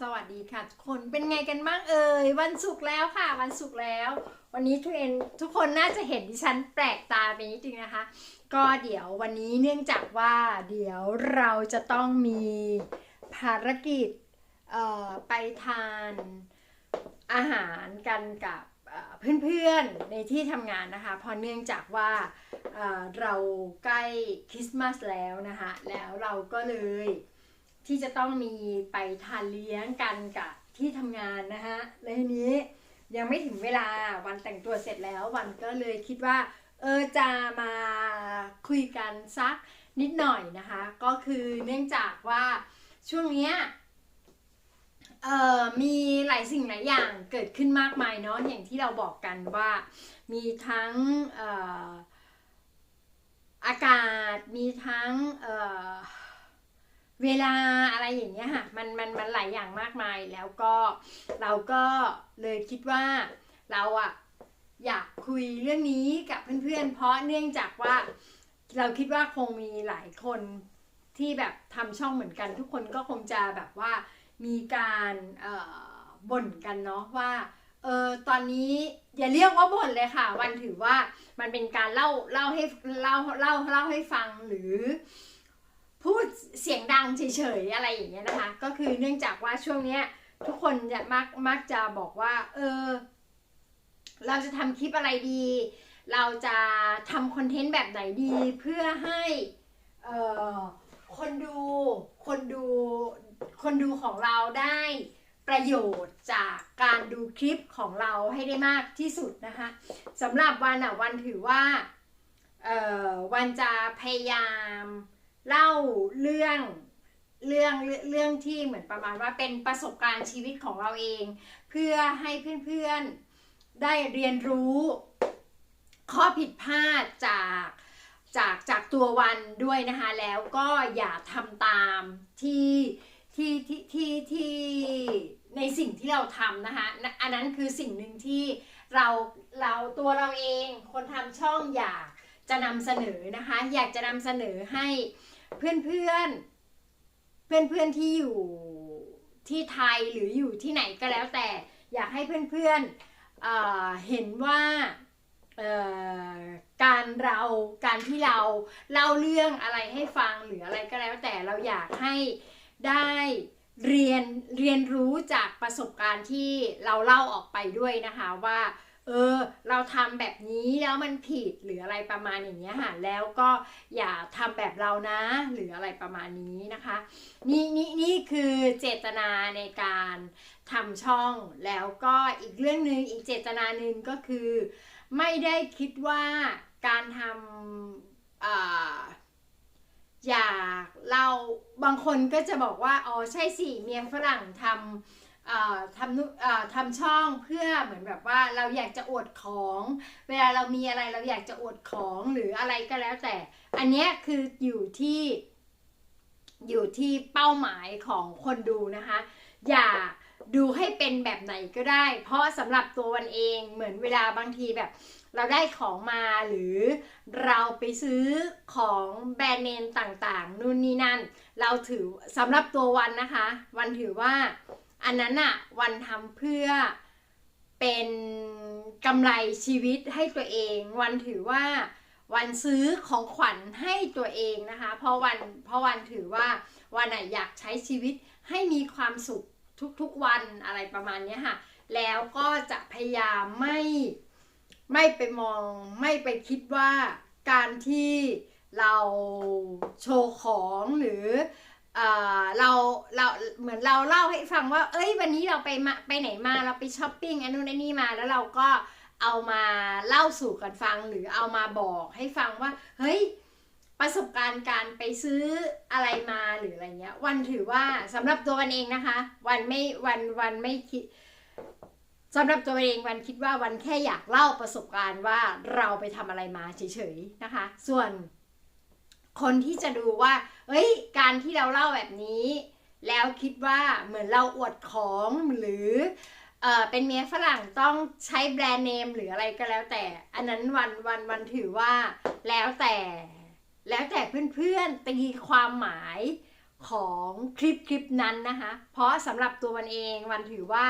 สวัสดีค่ะทุกคนเป็นไงกันบ้างเอ่ยวันศุกร์แล้วค่ะ วันศุกร์แล้ว วันนี้ทุกเอนทุกคนน่าจะเห็นดิฉันแปลกตาไปนิดนึงนะคะ ก็เดี๋ยววันนี้เนื่องจากว่า เดี๋ยวเราจะต้องมีภารกิจไปทานอาหารกันกับเพื่อนๆในที่ทำงานนะคะเพราะเนื่องจากว่าเราใกล้คริสต์มาสแล้วนะคะ แล้วเราก็เลย ที่จะต้องมีไปทานเลี้ยงกันกับที่ทำงานนะคะและทีนี้ยังไม่ถึงเวลาวันแต่งตัวเสร็จแล้ววันก็เลยคิดว่า เออจะมาคุยกันสักนิดหน่อยนะคะ ก็คือเนื่องจากว่าช่วงเนี้ยเอ่อมีหลายสิ่งหลายอย่างเกิดขึ้นมากมายเนาะอย่างที่เราบอกกันว่ามีทั้งอออากาศมีทั้ง เวลาอะไรอย่างเงี้ยค่ะมันมันมันหลายอย่างมากมายแล้วก็เราก็เลยคิดว่าเราอะอยากคุยเรื่องนี้กับเพื่อนๆ เพราะเนื่องจากว่าเราคิดว่าคงมีหลายคนที่แบบทำช่องเหมือนกัน ทุกคนก็คงจะแบบว่ามีการบ่นกันเนาะว่าเออตอนนี้อย่าเรียกว่าบ่นเลยค่ะ วันถือว่ามันเป็นการเล่าเล่าให้เล่าเล่าเล่าให้ฟังหรือ พูดเสียงดังเฉยๆอะไรอย่างเงี้ยนะคะ ก็คือเนื่องจากว่าช่วงเนี้ยทุกคนจะมักมักจะบอกว่า เออ เราจะทำคลิปอะไรดี เราจะทำคอนเทนต์แบบไหนดี เพื่อให้เออคนดูคนดูคนดูของเราได้ประโยชน์จากการดูคลิปของเราให้ได้มากที่สุดนะคะสำหรับวันอะวันถือว่าเออวันจะพยายาม เล่าเรื่องเรื่องเรื่องที่เหมือนประมาณว่าเป็นประสบการณ์ชีวิตของเราเอง เพื่อให้เพื่อนๆได้เรียนรู้ ข้อผิดพลาดจากจากจากตัววันด้วยนะคะ แล้วก็อย่าทำตามที่ที่ที่ที่ที่ในสิ่งที่เราทำนะคะ อันนั้นคือสิ่งหนึ่งที่เราเราตัวเราเองคนทำช่องอยากจะนำเสนอนะคะ อยากจะนำเสนอให้ เพื่อนเพื่อนเพื่อนเพื่อนที่อยู่ที่ไทยหรืออยู่ที่ไหนก็แล้วแต่ อยากให้เพื่อนเพื่อนเเห็นว่าการเราการที่เราเล่าเรื่องอะไรให้ฟังหรืออะไรก็แล้วแต่เราอยากให้ได้เรียนเรียนรู้จากประสบการณ์ที่เราเล่าออกไปด้วยนะคะว่า เออ เราทำแบบนี้แล้วมันผิดหรืออะไรประมาณอย่างเงี้ยค่ะแล้วก็อย่าทำแบบเรานะ หรืออะไรประมาณนี้นะคะ นี่นี่นี่คือเจตนาในการทำช่อง แล้วก็อีกเรื่องหนึ่งอีกเจตนาหนึ่งก็คือ ไม่ได้คิดว่าการทำออยากเราบางคนก็จะบอกว่าอ๋อใช่สิเมียฝรั่งทำ ทำทำช่องเพื่อเหมือนแบบว่าเราอยากจะอวดของ เวลาเรามีอะไรเราอยากจะอวดของหรืออะไรก็แล้วแต่ อันนี้คืออยู่ที่อยู่ที่เป้าหมายของคนดูนะคะ อย่าดูให้เป็นแบบไหนก็ได้ เพราะสำหรับตัววันเองเหมือนเวลาบางทีแบบ เราได้ของมาหรือเราไปซื้อของแบรนด์เนมต่างๆ นู่นนี่นั่น เราถือสำหรับตัววันนะคะ วันถือว่า อันนั้นอะวันทำเพื่อเป็นกำไรชีวิตให้ตัวเอง วันถือว่าวันซื้อของขวัญให้ตัวเองนะคะ เพราะวันเพราะวันถือว่าวันอะอยากใช้ชีวิตให้มีความสุขทุกๆวันอะไรประมาณนี้ค่ะ แล้วก็จะพยายามไม่ไม่ไปมองไม่ไปคิดว่าการที่เราโชว์ของหรือ เราเราเหมือนเราเล่าให้ฟังว่า เอ้ย วันนี้เราไปมาไปไหนมาเราไปช้อปปิ้งอันนู้นอันนี้มาแล้วเราก็เอามาเล่าสู่กันฟังหรือเอามาบอกให้ฟังว่า เฮ้ย ประสบการณ์การไปซื้ออะไรมาหรืออะไรเงี้ย วันถือว่าสำหรับตัววันเองนะคะ วันไม่วันวันไม่คิดสำหรับตัวเองวันคิดว่าวันแค่อยากเล่าประสบการณ์ว่าเราไปทำอะไรมาเฉยๆนะคะ ส่วน คนที่จะดูว่าเอ้ย การที่เราเล่าแบบนี้ แล้วคิดว่าเหมือนเราอวดของหรือเออเป็นเมียฝรั่งต้องใช้แบรนด์เนมหรืออะไรก็แล้วแต่ อันนั้นวันวันวันถือว่าแล้วแต่แล้วแต่เพื่อนๆตีความหมายของคลิปคลิปนั้นนะคะ เพราะสำหรับตัววันเองวันถือว่า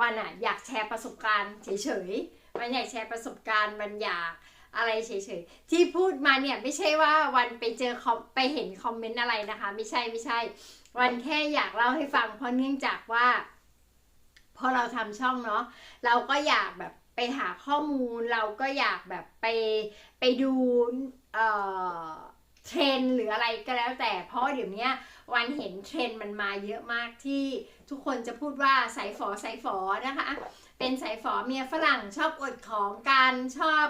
วันอะอยากแชร์ประสบการณ์เฉยๆมันอยากแชร์ประสบการณ์มันอยาก อะไรเฉยๆ ที่พูดมาเนี่ยไม่ใช่ว่าวันไปเจอคอมไปเห็นคอมเมนต์อะไรนะคะ ไม่ใช่ไม่ใช่ วันแค่อยากเล่าให้ฟังเพราะเนื่องจากว่า พอเราทำช่องเนาะเราก็อยากแบบไปหาข้อมูลเราก็อยากแบบไปไปดูเอ่อเทรนหรืออะไรก็แล้วแต่ เพราะเดี๋ยวนี้วันเห็นเทรนมันมาเยอะมากที่ทุกคนจะพูดว่าสายฝอสายฝอนะคะ เป็นสายฝอเมียฝรั่งชอบอดของกันชอบ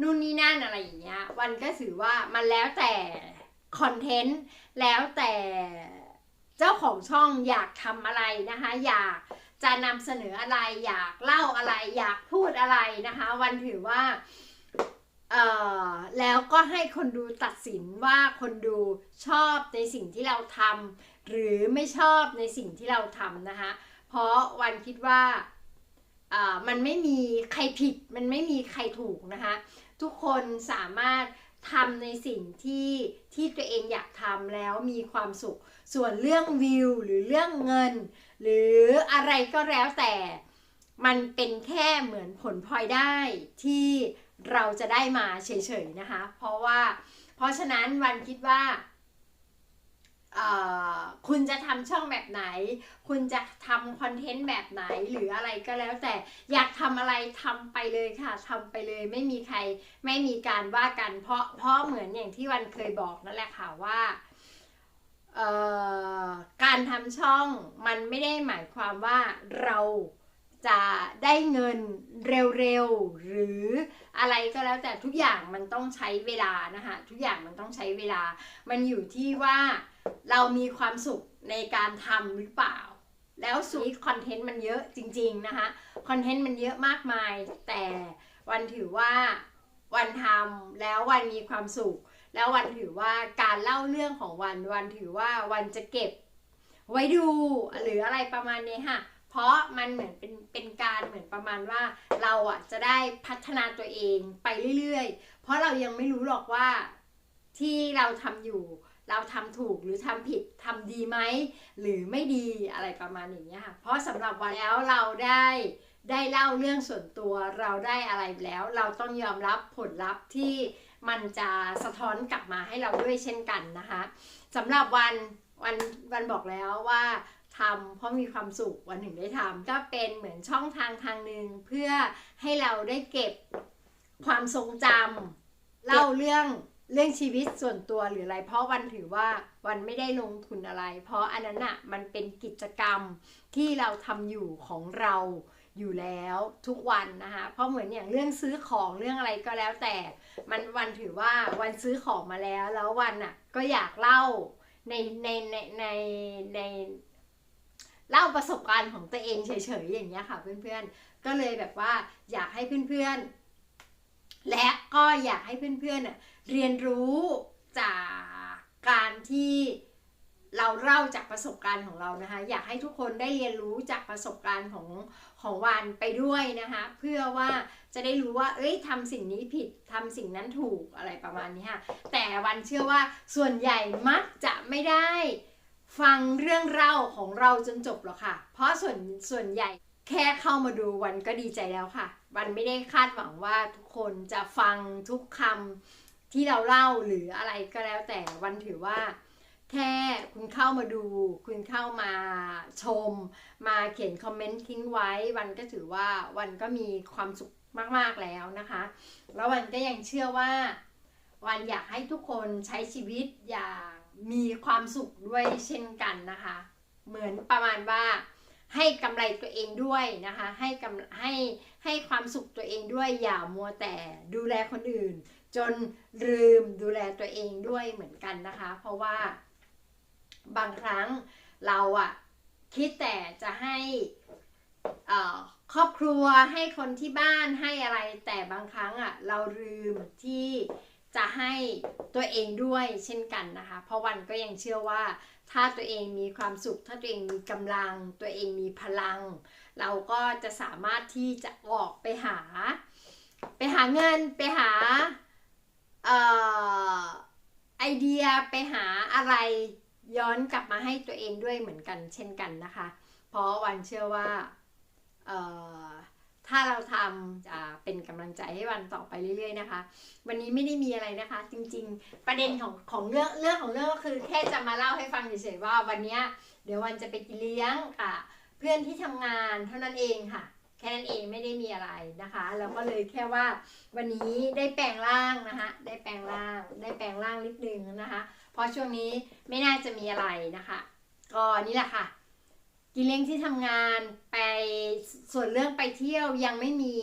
นู่นนี่นั่นอะไรอย่างเงี้ยวันก็ถือว่ามันแล้วแต่คอนเทนต์แล้วแต่เจ้าของช่องอยากทำอะไรนะคะ อยากจะนำเสนออะไร อยากเล่าอะไร อยากพูดอะไรนะคะ วันถือว่าเอ่อแล้วก็ให้คนดูตัดสินว่าคนดูชอบในสิ่งที่เราทำหรือไม่ชอบในสิ่งที่เราทำนะคะ เพราะวันคิดว่าอ่า มันไม่มีใครผิด มันไม่มีใครถูกนะคะ ทุกคนสามารถทำในสิ่งที่ที่ตัวเองอยากทำแล้วมีความสุข ส่วนเรื่องวิวหรือเรื่องเงิน หรืออะไรก็แล้วแต่มันเป็นแค่เหมือนผลพลอยได้ที่เราจะได้มาเฉยๆนะคะ เพราะว่าเพราะฉะนั้นวันคิดว่า คุณจะทำช่องแบบไหน คุณจะทำคอนเทนต์แบบไหนหรืออะไรก็แล้ว แต่อยากทำอะไรทำไปเลยค่ะทำไปเลยไม่มีใครไม่มีการว่ากันเพราะเพราะเหมือนอย่างที่วันเคยบอกนั่นแหละค่ะว่าการทำช่องมันไม่ได้หมายความว่าเรา จะได้เงินเร็วๆ หรืออะไรก็แล้วแต่ทุกอย่างมันต้องใช้เวลานะคะทุกอย่างมันต้องใช้เวลา มันอยู่ที่ว่าเรามีความสุขในการทำหรือเปล่า แล้วสุดคอนเทนต์มันเยอะจริง ๆ นะคะคอนเทนต์มันเยอะมากมาย แต่วันถือว่าวันทำแล้ววันมีความสุข แล้ววันถือว่าการเล่าเรื่องของวันวันถือว่าวันจะเก็บ ไว้ดูหรืออะไรประมาณนี้ค่ะ เพราะมันเหมือนเป็นเป็นการเหมือนประมาณว่าเราอะจะได้พัฒนาตัวเองไปเรื่อยๆ เพราะเรายังไม่รู้หรอกว่าที่เราทำอยู่ เราทำถูกหรือทำผิดทำดีไหมหรือไม่ดีอะไรประมาณอย่างนี้ยค่ะเพราะสำหรับวันแล้วเราได้ได้เล่าเรื่องส่วนตัวเราได้อะไรแล้ว เราต้องยอมรับผลลัพธ์ที่มันจะสะท้อนกลับมาให้เราด้วยเช่นกันนะคะสำหรับวันวันวันบอกแล้วว่า ทำเพราะมีความสุขวันถึงได้ทำก็เป็นเหมือนช่องทางทางหนึ่งเพื่อให้เราได้เก็บความทรงจำเล่าเรื่องเรื่องชีวิตส่วนตัวหรืออะไร เพราะวันถือว่าวันไม่ได้ลงทุนอะไร เพราะอันนั้นอะมันเป็นกิจกรรมที่เราทำอยู่ของเราอยู่แล้วทุกวันนะคะ เพราะเหมือนอย่างเรื่องซื้อของเรื่องอะไรก็แล้วแต่ มันวันถือว่าวันซื้อของมาแล้ว แล้ววันอะก็อยากเล่าในในในในใน เล่าประสบการณ์ของตัวเองเฉยๆอย่างเงี้ยค่ะ เพื่อนๆ ก็เลยแบบว่าอยากให้เพื่อนๆ และก็อยากให้เพื่อนๆเรียนรู้จากการที่เราเล่าจากประสบการณ์ของเรานะคะ อยากให้ทุกคนได้เรียนรู้จากประสบการณ์ของของวันไปด้วยนะคะ เพื่อว่าจะได้รู้ว่า เอ้ยทำสิ่งนี้ผิดทำสิ่งนั้นถูกอะไรประมาณนี้ค่ะแต่วันเชื่อว่าส่วนใหญ่มักจะไม่ได้ ฟังเรื่องเล่าของเราจนจบหรอกค่ะ เพราะส่วนส่วนใหญ่แค่เข้ามาดูวันก็ดีใจแล้วค่ะ วันไม่ได้คาดหวังว่าทุกคนจะฟังทุกคำที่เราเล่าหรืออะไรก็แล้วแต่วันถือว่า แค่คุณเข้ามาดู คุณเข้ามาชม มาเขียนคอมเมนต์ทิ้งไว้ วันก็ถือว่าวันก็มีความสุขมากๆแล้วนะคะ แล้ววันก็ยังเชื่อว่า วันอยากให้ทุกคนใช้ชีวิตอย่าง มีความสุขด้วยเช่นกันนะคะ เหมือนประมาณว่าให้กำไรตัวเองด้วยนะคะ ให้กำให้ให้ความสุขตัวเองด้วยอย่ามัวแต่ดูแลคนอื่น จนลืมดูแลตัวเองด้วยเหมือนกันนะคะ เพราะว่าบางครั้งเราอะคิดแต่จะให้ครอบครัวให้คนที่บ้านให้อะไร แต่บางครั้งอะเราลืมที่ จะให้ตัวเองด้วยเช่นกันนะคะ เพราะวันก็ยังเชื่อว่า ถ้าตัวเองมีความสุข ถ้าตัวเองมีกำลัง ตัวเองมีพลัง เราก็จะสามารถที่จะออกไปหา ไปหาเงินไปหาออไอเดียไปหาอะไรย้อนกลับมาให้ตัวเองด้วยเหมือนกัน เช่นกันนะคะ เพราะวันเชื่อว่า ถ้าเราทำจะเป็นกำลังใจให้วันต่อไปเรื่อย ๆ นะคะ วันนี้ไม่ได้มีอะไรนะคะ จริง ๆ ประเด็นของของเรื่องเรื่องของเรื่องก็คือแค่จะมาเล่าให้ฟังเฉยๆว่าวันนี้เดี๋ยววันจะไปกินเลี้ยงค่ะเพื่อนที่ทำงานเท่านั้นเองค่ะแค่นั้นเองไม่ได้มีอะไรนะคะแล้วก็เลยแค่ว่าวันนี้ได้แปลงร่างนะคะได้แปลงร่างได้แปลงร่างนิดนึงนะคะ เพราะช่วงนี้ไม่น่าจะมีอะไรนะคะก็นี่แหละค่ะ กินเลี้ยงที่ทำงานไปส่วนเรื่องไปเที่ยวยังไม่มี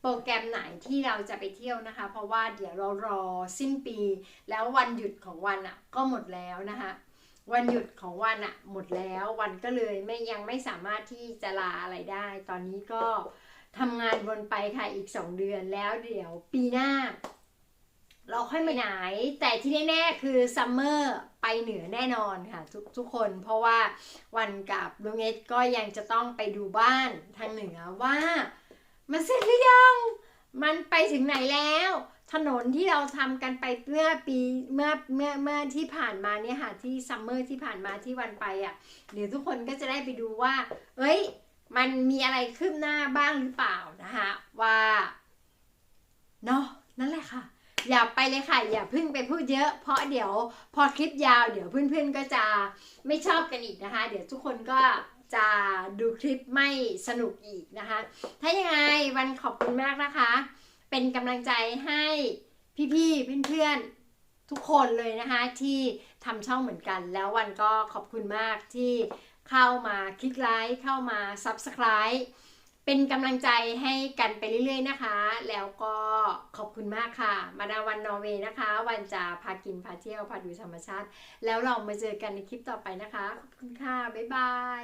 โปรแกรมไหนที่เราจะไปเที่ยวนะคะ เพราะว่าเดี๋ยวเรารอสิ้นปี แล้ววันหยุดของวันอะก็หมดแล้วนะคะวันหยุดของวันอะหมดแล้ววันก็เลยไม่ยังไม่สามารถที่จะลาอะไรได้ ตอนนี้ก็ทำงานวนไปค่ะอีก 2 เดือนแล้วเดี๋ยวปีหน้า เราค่อยไปไหน แต่ที่แน่ๆคือซัมเมอร์ไปเหนือแน่นอนค่ะทุกทุกคน เพราะว่าวันกับลุงเอสก็ยังจะต้องไปดูบ้านทางเหนือว่า มันเสร็จหรือยัง มันไปถึงไหนแล้ว ถนนที่เราทำกันไปเมื่อปีเมื่อเมื่อเมื่อที่ผ่านมาเนี่ยค่ะที่ซัมเมอร์ที่ผ่านมาที่วันไปอะเดี๋ยวทุกคนก็จะได้ไปดูว่า เอ้ย มันมีอะไรคืบหน้าบ้างหรือเปล่านะคะว่าเนาะนั่นแหละค่ะ อย่าไปเลยค่ะ อย่าพิ่งไปพูดเยอะ เพราะเดี๋ยวพอคลิปยาวเดี๋ยวเพื่อนๆก็จะไม่ชอบกันอีกนะคะ เดี๋ยวทุกคนก็จะดูคลิปไม่สนุกอีกนะคะ ถ้ายังไงวันขอบคุณมากนะคะ เป็นกำลังใจให้พี่ๆเพื่อนๆทุกคนเลยนะคะ ที่ทำช่องเหมือนกัน แล้ววันก็ขอบคุณมากที่เข้ามาคลิกไลค์เข้ามา Subscribe เป็นกำลังใจให้กันไปเรื่อยๆนะคะ แล้วก็ขอบคุณมากค่ะ มาดาวันนอร์เวย์นะคะ วันจะพากินพาเที่ยวพาดูธรรมชาติ แล้วเรามาเจอกันในคลิปต่อไปนะคะ ขอบคุณค่ะ บ๊ายบาย